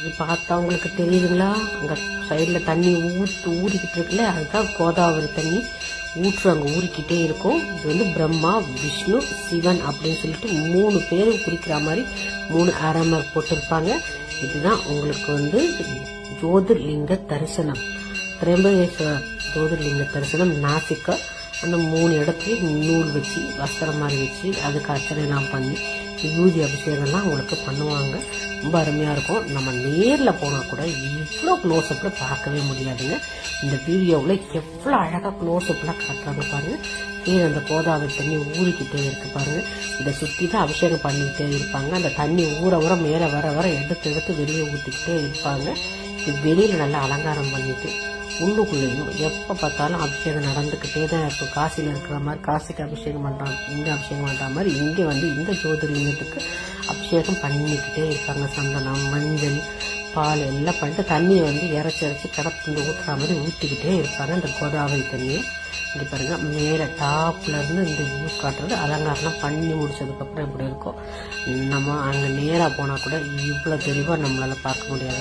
இது பார்த்தா உங்களுக்கு தெரியுதுங்களா? அங்கே சைடில் தண்ணி ஊற்று ஊறிக்கிட்டு இருக்குல்ல? அதுதான் கோதாவரி தண்ணி. ஊற்று அங்கே ஊறிக்கிட்டே இருக்கும். இது வந்து பிரம்மா விஷ்ணு சிவன் அப்படின்னு சொல்லிட்டு மூணு பேரும் குறிக்கிற மாதிரி மூணு அரமர் போட்டிருப்பாங்க. இதுதான் உங்களுக்கு வந்து ஜோதிர்லிங்க தரிசனம். திரம்பகேஸ்வரர் ஜோதிர்லிங்க தரிசனம் நாசிக்கா. அந்த மூணு இடத்துலையும் நூல் வச்சு வஸ்திரம் மாதிரி வச்சு அதுக்கு அர்ச்சனைலாம் பண்ணி விபூதி அபிஷேகம்லாம் அவங்களுக்கு பண்ணுவாங்க. ரொம்ப அருமையாக இருக்கும். நம்ம நேரில் போனால் கூட இவ்வளோ க்ளோஸ்அப்பில் பார்க்கவே முடியாதுங்க. இந்த வீடியோவில் எவ்வளோ அழகாக க்ளோஸ்அப்லாம் காட்டுறாங்க பாருங்கள் கீழே அந்த கோதாவரி தண்ணி ஊறிக்கிட்டே இருக்கு பாருங்கள் இதை சுற்றி தான் அபிஷேகம் பண்ணிக்கிட்டே இருப்பாங்க. அந்த தண்ணி ஊற ஊற மேலே வர வர எடுத்து எடுத்து வெளியே ஊற்றிக்கிட்டே இருப்பாங்க. இது வெளியில் நல்லா அலங்காரம் பண்ணிட்டு உள்ளுக்குள்ளேயும் எப்போ பார்த்தாலும் அபிஷேகம் நடந்துக்கிட்டே தான் இருக்கும். காசியில் இருக்கிற மாதிரி காசிக்கு அபிஷேகம் பண்ணுறாங்க இங்கே அபிஷேகம் பண்ணுற மாதிரி இங்கே வந்து இந்த ஜோதிர்லிங்கத்துக்கு அபிஷேகம் பண்ணிக்கிட்டே இருக்காங்க. சந்தனம் மஞ்சள் பால் எல்லாம் பண்ணிட்டு தண்ணியை வந்து இறச்சி இறச்சி கடத்து ஊற்றுற மாதிரி ஊற்றிக்கிட்டே இருப்பாங்க. இந்த கோதாவரி தண்ணியை இங்கே பாருங்கள் மேலே டாப்லேருந்து இந்த வியூ காட்டுறது அலங்காரம்லாம் பண்ணி முடிச்சதுக்கப்புறம் இப்படி இருக்கும். நம்ம அங்கே நேராக போனால் கூட இவ்வளோ தெளிவாக நம்மளால் பார்க்க முடியாது.